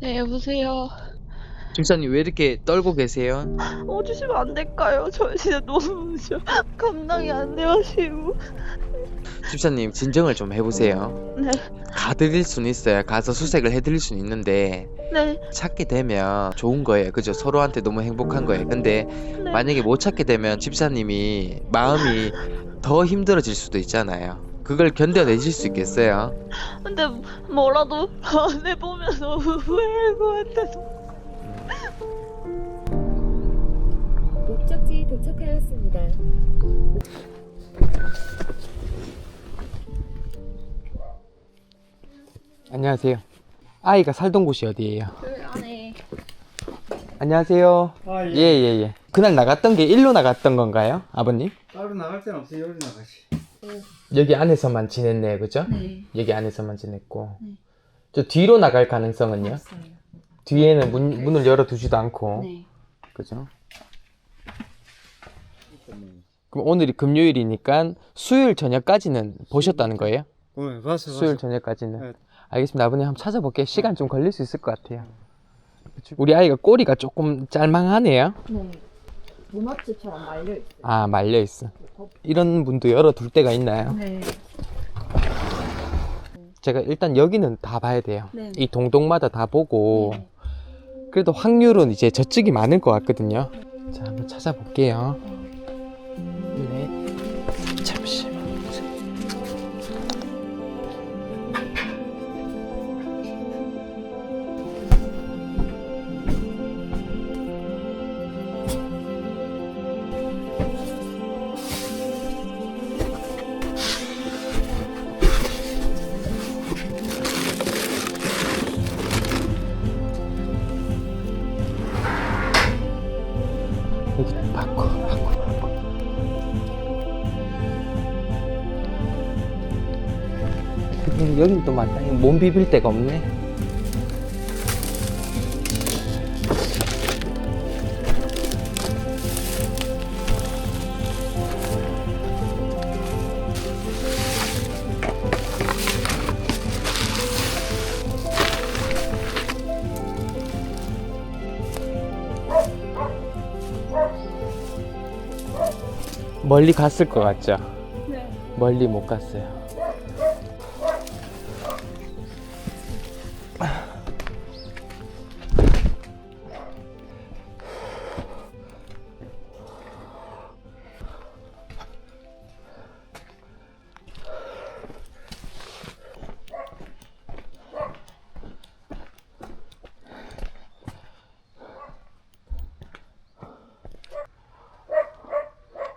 네, 여보세요. 집사님 왜 이렇게 떨고 계세요? 오주시면 안 될까요? 저 진짜 너무 저 감당이 안 돼가지고. 집사님 진정을 좀 해보세요. 네, 가드릴 수는 있어요. 가서 수색을 해드릴 수는 있는데 네, 찾게 되면 좋은 거예요. 그죠? 서로한테 너무 행복한 거예요. 근데 네. 만약에 못 찾게 되면 집사님이 마음이 더 힘들어질 수도 있잖아요. 그걸 견뎌내실 수 있겠어요? 근데 뭐라도 안 해보면 너무 후회할 것 같아서. 목적지 도착하였습니다. 안녕하세요. 아이가 살던 곳이 어디예요? 그 안에 안녕하세요. 아, 예. 예, 예, 예. 그날 나갔던 게 일로 나갔던 건가요? 아버님? 따로 나갈 데는 없어요. 여기 나가시. 여기 안에서만 지냈네요. 그죠? 네, 여기 안에서만 지냈고. 네. 저 뒤로 나갈 가능성은요? 없어요. 뒤에는 문, 문을 열어두지도 않고. 네, 그죠? 그럼 오늘이 금요일이니까 수요일 저녁까지는 보셨다는 거예요? 어, 봤어, 수요일 봤어. 저녁까지는. 네. 알겠습니다. 아버님 한번 찾아볼게요. 시간 좀 걸릴 수 있을 것 같아요. 우리 아이가 꼬리가 조금 짤망하네요. 네. 문어치처럼 말려 있어요. 아, 말려 있어. 이런 문도 열어둘 때가 있나요? 네, 제가 일단 여기는 다 봐야 돼요. 네. 이 동동마다 다 보고 네. 그래도 확률은 이제 저쪽이 많을 것 같거든요. 자, 한번 찾아볼게요. 여긴 또 마땅히 몸 비빌 데가 없네. 멀리 갔을 것 같죠? 네. 멀리 못 갔어요.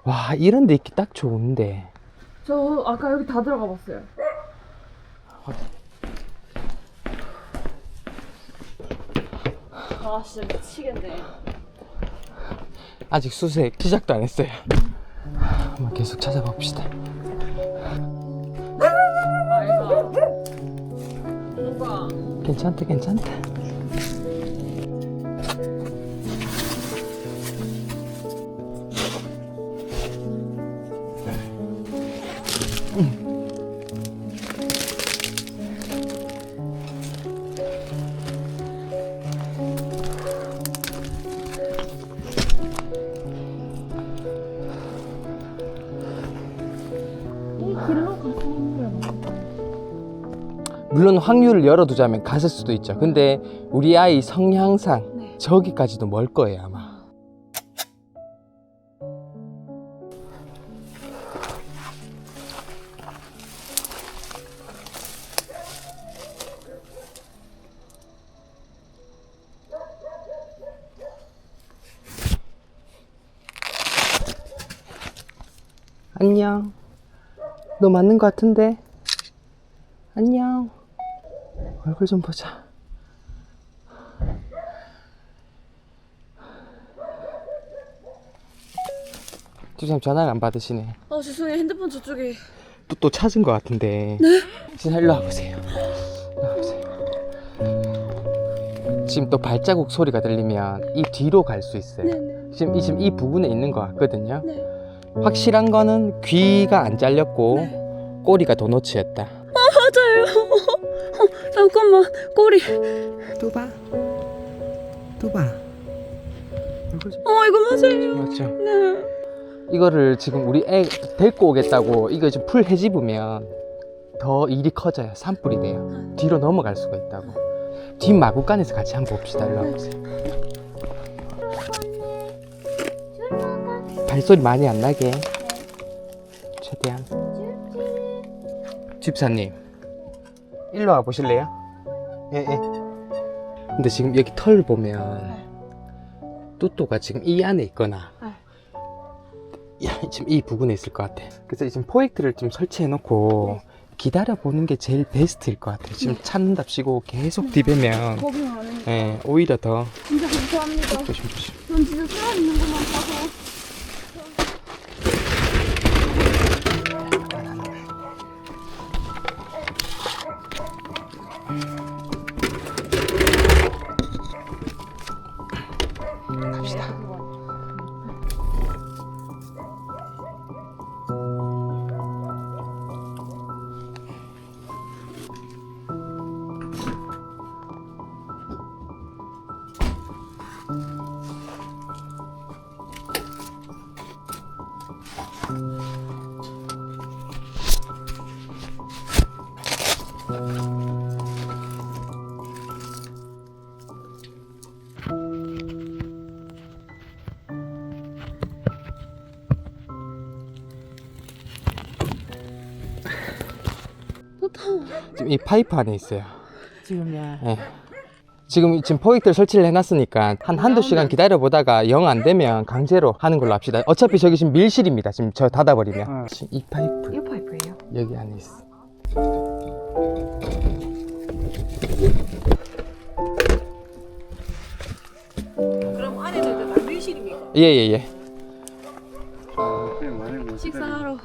와, 이런 데 있기 딱 좋은데. 저 아까 여기 다 들어가 봤어요. 아 진짜 미치겠네. 아직 수색 시작도 안 했어요. 한번 계속 찾아봅시다. 아이가 뭔가 괜찮다, 괜찮다. 물론 확률을 열어두자면 갔을 수도 있죠. 근데 우리 아이 성향상 네. 저기까지도 멀 거예요, 아마. 안녕. 너 맞는 것 같은데? 안녕. 얼굴 좀 보자. 지금 전화를 안 받으시네. 아 죄송해요 핸드폰 저쪽에. 또, 또 찾은 것 같은데. 네? 진짜 일로 와보세요. 일로 와보세요. 지금 또 발자국 소리가 들리면 이 뒤로 갈 수 있어요. 네네. 지금 이, 지금 이 부분에 있는 것 같거든요. 네. 확실한 거는 귀가 안 잘렸고 네. 꼬리가 도너츠였다. 맞아요. 잠깐만 꼬리 또 봐. 또 봐. 어 이거 맞아요 맞죠? 네 이거를 지금 우리 애 데리고 오겠다고 이거 좀풀 해집으면 더 일이 커져요. 산불이 돼요. 뒤로 넘어갈 수가 있다고. 뒷 마구간에서 같이 한번 봅시다. 일로 와보세요. 발소리 많이 안 나게. 최대한. 집사님, 일로 와 보실래요? 예, 예. 근데 지금 여기 털 보면 또또가 지금 이 안에 있거나 야, 지금 이 부분에 있을 것 같아. 그래서 지금 포획트를 좀 설치해 놓고 기다려 보는 게 제일 베스트일 것 같아. 지금 찾는답시고 계속 디베면 겁이 예, 오히려 더 진짜 감사합니다 조심 조심. 전 진짜 살아있는 것만 봐서 지금 이 파이프 안에 있어요. 지금요. 예. 지금 지금 포획트를 설치를 해놨으니까 한 한두 시간 기다려 보다가 영 안 되면 강제로 하는 걸로 합시다. 어차피 저기 지금 밀실입니다. 지금 저 닫아버리면 어. 지금 이 파이프 이 파이프예요? 여기 안에 있어. 그럼 안에도 다 밀실입니까? 예예예. 그냥 많이 먹었어요. 식사하러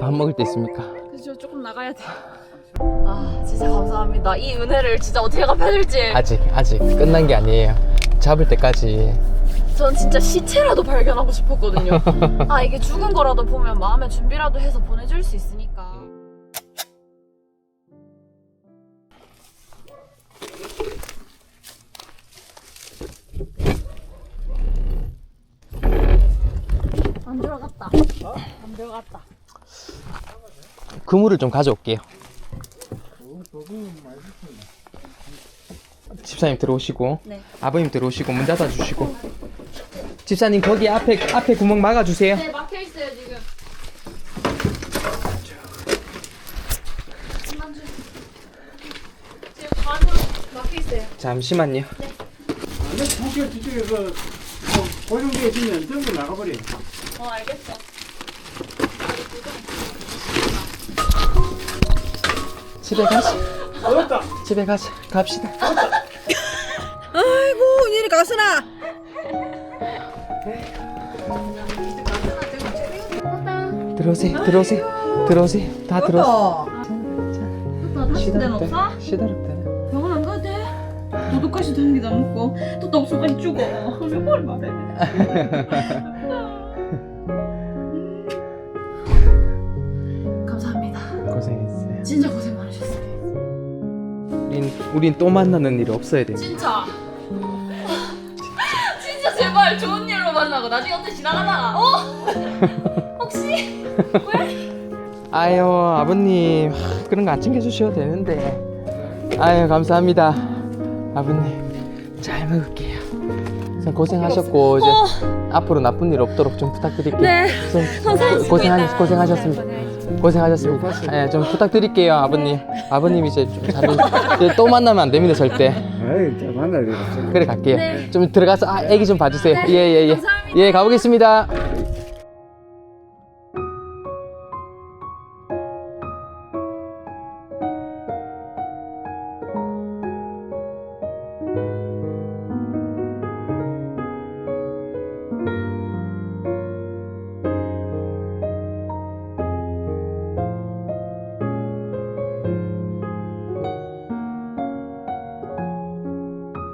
밥 먹을 때 있습니까? 그래서 저 조금 나가야 돼. 아 진짜 감사합니다. 이 은혜를 진짜 어떻게 갚아야 될지. 아직 아직 끝난 게 아니에요. 잡을 때까지 전 진짜 시체라도 발견하고 싶었거든요. 아 이게 죽은 거라도 보면 마음의 준비라도 해서 보내줄 수 있으니까. 안 들어갔다. 안 들어갔다. 그물을 좀 가져올게요. 집사님 들어오시고 네. 아버님 들어오시고 문 닫아 주시고 집사님 거기 앞에 앞에 구멍 막아 주세요. 네 막혀 있어요 지금. 잠만 좀. 지금 반으로 막혀 있어요. 잠시만요. 근데 학교 뒤쪽에 그 뭐, 고정되어 있으면 전부 나가버려. 어 알겠어. 집에 가시. 어렵다. 집에 가시. 갑시다. 아이고, 이리 가서나. 들어오세요. 들어오세요. 들어오세요. 다 들어오세요. 또. 또 다친 데는 없어? 시다롭다. 병원 안 가도 돼? 도둑까지 당기다 먹고 또 떡수까지 죽어. 몇번 말해? 우린 또 만나는 일이 없어야 됩니다. 진짜. 진짜 제발 좋은 일로 만나고 나중에 어떻게 지나가다가 어? 혹시 왜? 아유 아버님 하, 그런 거 안 챙겨주셔도 되는데 아유 감사합니다 아버님 잘 먹을게요 우선 고생하셨고 이제 앞으로 나쁜 일 없도록 좀 부탁드릴게요 네. 좀 고생하, 고생하셨습니다 고생하셨습니다. 예, 좀 부탁드릴게요 아버님. 아버님 이제 좀 자주 이제 또 만나면 안 됩니다 절대. 에이, 자, 만날 일 없어. 그래 갈게요. 네. 좀 들어가서 아, 애기 좀 봐주세요. 예예 예 예, 감사합니다. 예, 가보겠습니다